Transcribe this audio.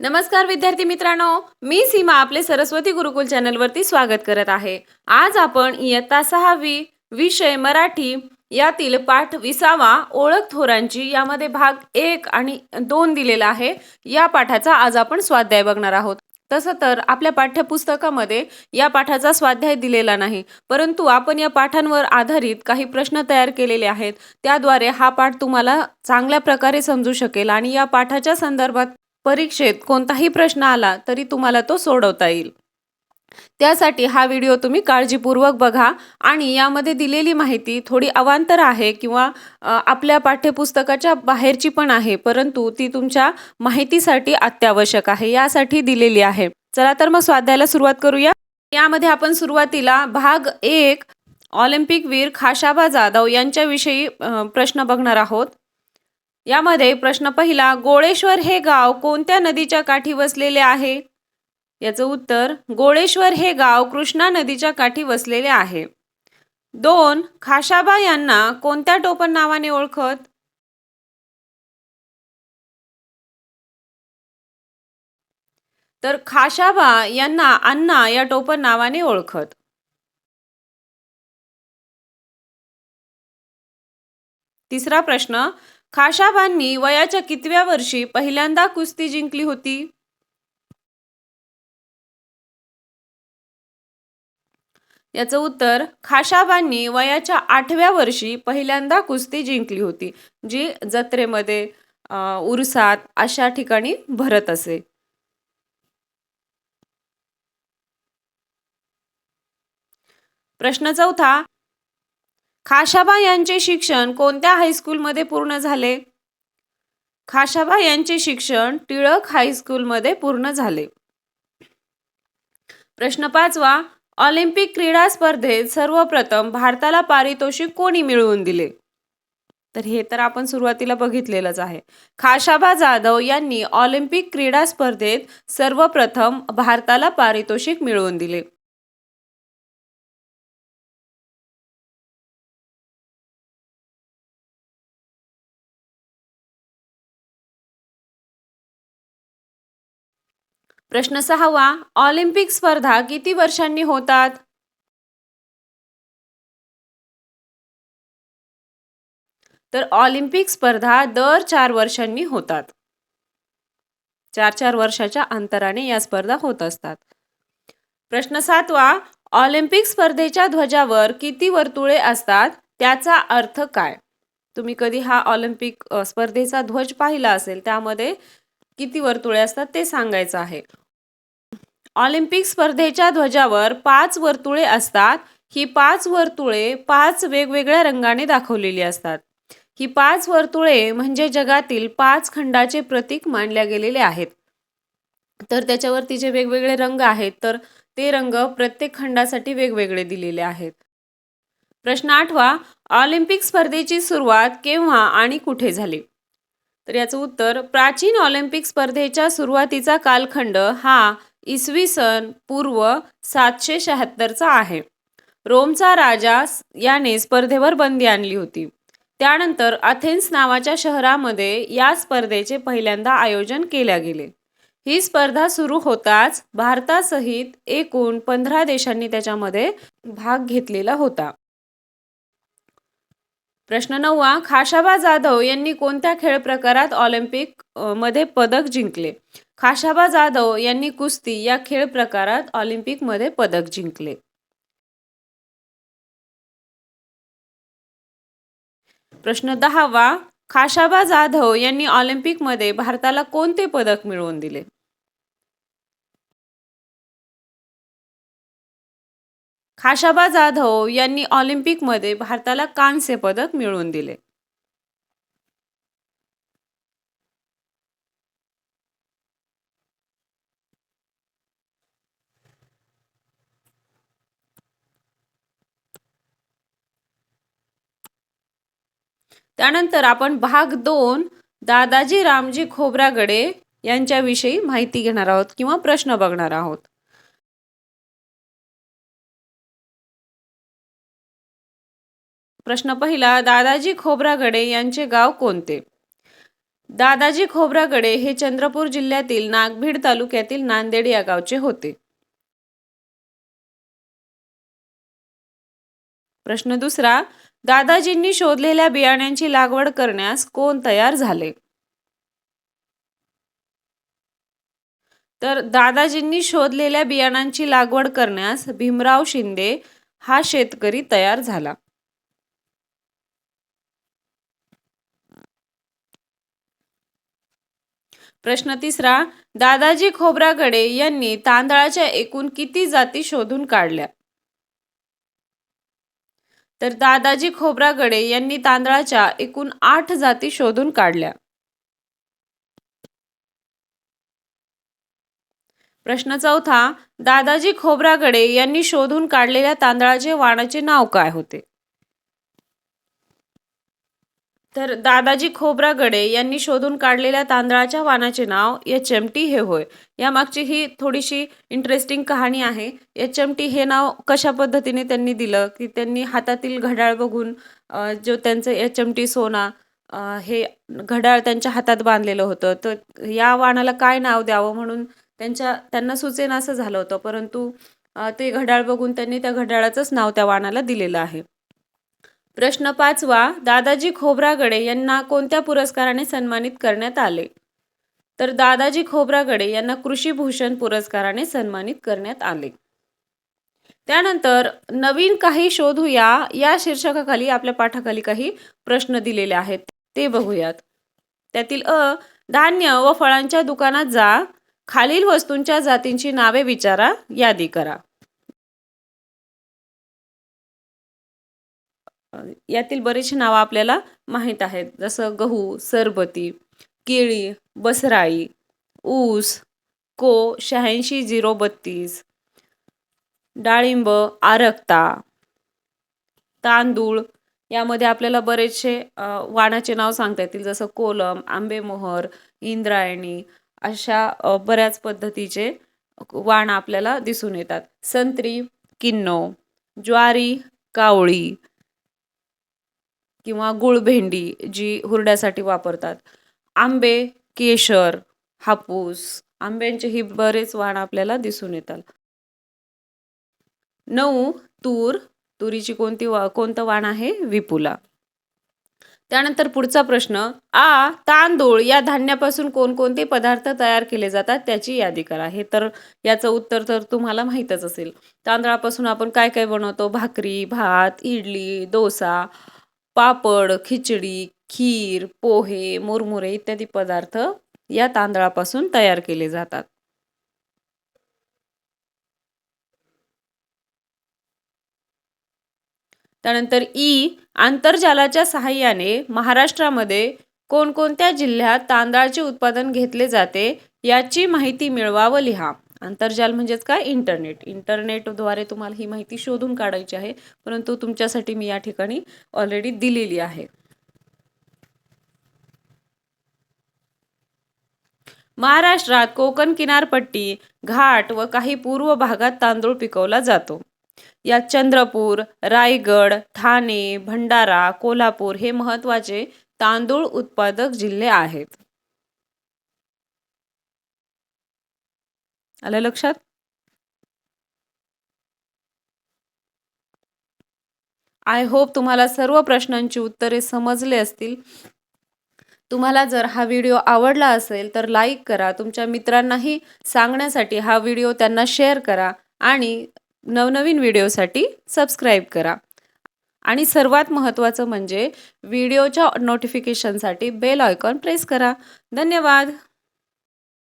नमस्कार विद्यार्थी मित्रांनो. मी सीमा आपले सरस्वती गुरुकुल चॅनलवरती स्वागत करत आहे. आज आपण इयत्ता सहावी विषय मराठी यातील पाठ विसावा ओळख थोरांची यामध्ये भाग एक आणि दोन दिलेला आहे. या पाठाचा आज आपण स्वाध्याय बघणार आहोत. तसं तर आपल्या पाठ्यपुस्तकामध्ये या पाठाचा स्वाध्याय दिलेला नाही. परंतु आपण या पाठांवर आधारित काही प्रश्न तयार केलेले आहेत. त्याद्वारे हा पाठ तुम्हाला चांगल्या प्रकारे समजू शकेल आणि या पाठाच्या संदर्भात परीक्षेत कोणताही प्रश्न आला तरी तुम्हाला तो सोडवता येईल. त्यासाठी हा व्हिडिओ तुम्ही काळजीपूर्वक बघा आणि यामध्ये दिलेली माहिती थोडी अवांतर आहे किंवा आपल्या पाठ्यपुस्तकाच्या बाहेरची पण आहे परंतु ती तुमच्या माहितीसाठी अत्यावश्यक आहे यासाठी दिलेली आहे. चला तर मग स्वाध्यायाला सुरुवात करूया. यामध्ये आपण सुरुवातीला भाग एक ऑलिम्पिक वीर खाशाबा जाधव यांच्याविषयी प्रश्न बघणार आहोत. यामध्ये प्रश्न पहिला गोळेश्वर हे गाव कोणत्या नदीच्या काठी वसलेले आहे? याचं उत्तर गोळेश्वर हे गाव कृष्णा नदीच्या काठी वसलेले आहे. दोन खाशाबा यांना कोणत्या टोपण नावाने ओळखत? तर खाशाबा यांना अण्णा या टोपण नावाने ओळखत. तिसरा प्रश्न खाशाबांनी वयाच्या कितव्या वर्षी पहिल्यांदा कुस्ती जिंकली होती? याचं उत्तर खाशाबांनी वयाच्या आठव्या वर्षी पहिल्यांदा कुस्ती जिंकली होती जी जत्रेमध्ये उरसात अशा ठिकाणी भरत असे. प्रश्न चौथा खाशाबा यांचे शिक्षण कोणत्या हायस्कूलमध्ये पूर्ण झाले? खाशाबा यांचे शिक्षण टिळक हायस्कूलमध्ये पूर्ण झाले. प्रश्न पाचवा ऑलिम्पिक क्रीडा स्पर्धेत सर्वप्रथम भारताला पारितोषिक कोणी मिळवून दिले? तर हे तर आपण सुरुवातीला बघितलेलंच आहे. खाशाबा जाधव यांनी ऑलिम्पिक क्रीडा स्पर्धेत सर्वप्रथम भारताला पारितोषिक मिळवून दिले. प्रश्न सहावा ऑलिम्पिक स्पर्धा किती वर्षांनी होतात? तर ऑलिम्पिक स्पर्धा दर चार वर्षांनी होतात. चार चार वर्षाच्या अंतराने या स्पर्धा होत असतात. प्रश्न सातवा ऑलिम्पिक स्पर्धेच्या ध्वजावर किती वर्तुळे असतात? त्याचा अर्थ काय? तुम्ही कधी हा ऑलिम्पिक स्पर्धेचा ध्वज पाहिला असेल त्यामध्ये किती वर्तुळे असतात ते सांगायचं आहे. ऑलिम्पिक स्पर्धेच्या ध्वजावर पाच वर्तुळे असतात. ही पाच वर्तुळे पाच वेगवेगळ्या रंगाने दाखवलेली असतात. ही पाच वर्तुळे म्हणजे जगातील पाच खंडाचे प्रतीक मानल्या गेलेले आहेत. तर त्याच्यावरती जे वेगवेगळे रंग आहेत तर ते रंग प्रत्येक खंडासाठी वेगवेगळे दिलेले आहेत. प्रश्न आठवा ऑलिम्पिक स्पर्धेची सुरुवात केव्हा आणि कुठे झाली? तर याचं उत्तर प्राचीन ऑलिम्पिक स्पर्धेच्या सुरुवातीचा कालखंड हा इसवी सन पूर्व सातशे शहात्तरचा आहे. रोमचा राजा याने स्पर्धेवर बंदी आणली होती. त्यानंतर अथेन्स नावाच्या शहरामध्ये या स्पर्धेचे पहिल्यांदा आयोजन केल्या गेले. ही स्पर्धा सुरू होताच भारतासहित एकूण पंधरा देशांनी त्याच्यामध्ये भाग घेतलेला होता. प्रश्न नववा खाशाबा जाधव यांनी कोणत्या खेळ प्रकारात ऑलिम्पिकमध्ये पदक जिंकले? खाशाबा जाधव यांनी कुस्ती या खेळ प्रकारात ऑलिम्पिकमध्ये पदक जिंकले. प्रश्न दहावा खाशाबा जाधव यांनी ऑलिम्पिकमध्ये भारताला कोणते पदक मिळवून दिले? खाशाबा जाधव यांनी ऑलिम्पिकमध्ये भारताला कांस्य पदक मिळवून दिले. त्यानंतर आपण भाग दोन दादाजी रामजी खोब्रागडे यांच्याविषयी माहिती घेणार आहोत किंवा प्रश्न बघणार आहोत. प्रश्न पहिला दादाजी खोब्रागडे यांचे गाव कोणते? दादाजी खोब्रागडे हे चंद्रपूर जिल्ह्यातील नागभीड तालुक्यातील नांदेड या गावचे होते. प्रश्न दुसरा दादाजींनी शोधलेल्या बियाण्यांची लागवड करण्यास कोण तयार झाले? तर दादाजींनी शोधलेल्या बियाणांची लागवड करण्यास भीमराव शिंदे हा शेतकरी तयार झाला. प्रश्न तिसरा दादाजी खोब्रागडे यांनी तांदळाच्या एकूण किती जाती शोधून काढल्या? तर दादाजी खोब्रागडे यांनी तांदळाच्या एकूण आठ जाती शोधून काढल्या. प्रश्न चौथा दादाजी खोब्रागडे यांनी शोधून काढलेल्या तांदळाचे वाणाचे नाव काय होते? तर दादाजी खोब्रागडे यांनी शोधून काढलेल्या तांदळाच्या वानाचे नाव एच एम टी हे होय. यामागची ही थोडीशी इंटरेस्टिंग कहाणी आहे. एच एम टी हे नाव कशा पद्धतीने त्यांनी दिलं? की त्यांनी हातातील घड्याळ बघून जो त्यांचं एच एम टी सोना हे घड्याळ त्यांच्या हातात बांधलेलं होतं. तर या वाणाला काय नाव द्यावं म्हणून त्यांच्या त्यांना सुचेन असं झालं होतं. परंतु ते घड्याळ बघून त्यांनी त्या घड्याळाचंच नाव त्या वाणाला दिलेलं आहे. प्रश्न पाचवा दादाजी खोब्रागडे यांना कोणत्या पुरस्काराने सन्मानित करण्यात आले? तर दादाजी खोब्रागडे यांना कृषीभूषण पुरस्काराने सन्मानित करण्यात आले. त्यानंतर नवीन काही शोधूया या शीर्षकाखाली आपल्या पाठाखाली काही प्रश्न दिलेले आहेत ते बघूयात. त्यातील अ धान्य व फळांच्या दुकानात जा खालील वस्तूंच्या जातींची नावे विचारा यादी करा. यातील बरेचसे नावं आपल्याला माहीत आहेत. जसं गहू सरबती केळी बसराई ऊस को शहाऐंशी झिरो बत्तीस डाळिंब आरक्ता तांदूळ यामध्ये आपल्याला बरेचसे वाणाचे नाव सांगता येतील. जसं कोलम आंबेमोहर इंद्रायणी अशा बऱ्याच पद्धतीचे वाण आपल्याला दिसून येतात. संत्री किन्नो ज्वारी कावळी किंवा गुळभेंडी जी हुरड्यासाठी वापरतात. आंबे केशर हापूस आंब्यांचे ही बरेच वाण आपल्याला दिसून येतात. नऊ तूर. तुरीची कोणती वा कोणतं वाण आहे? विपुला. त्यानंतर पुढचा प्रश्न आ तांदूळ. या धान्यापासून कोणकोणते पदार्थ तयार केले जातात? त्याची यादी करा. हे तर याचं उत्तर तर तुम्हाला माहीतच असेल. तांदळापासून आपण काय काय बनवतो? भाकरी भात इडली डोसा पापड खिचडी खीर पोहे मुरमुरे इत्यादी पदार्थ या तांदळापासून तयार केले जातात. त्यानंतर ई आंतरजालाच्या सहाय्याने महाराष्ट्रामध्ये कोणकोणत्या जिल्ह्यात तांदळाचे उत्पादन घेतले जाते याची माहिती मिळवा व लिहा. आंतरजाल म्हणजेच काय? इंटरनेट. इंटरनेटद्वारे तुम्हाला ही माहिती शोधून काढायची आहे परंतु तुमच्यासाठी मी या ठिकाणी ऑलरेडी दिलेली आहे. महाराष्ट्रात कोकण किनारपट्टी घाट व काही पूर्व भागात तांदूळ पिकवला जातो. यात चंद्रपूर रायगड ठाणे भंडारा कोल्हापूर हे महत्त्वाचे तांदूळ उत्पादक जिल्हे आहेत. आलं लक्षात? आय होप तुम्हाला सर्व प्रश्नांची उत्तरे समजले असतील. तुम्हाला जर हा व्हिडिओ आवडला असेल तर लाईक करा. तुमच्या मित्रांनाही सांगण्यासाठी हा व्हिडिओ त्यांना शेअर करा आणि नवनवीन व्हिडिओसाठी सबस्क्राईब करा. आणि सर्वात महत्त्वाचं म्हणजे व्हिडिओच्या नोटिफिकेशनसाठी बेल आयकॉन प्रेस करा. धन्यवाद!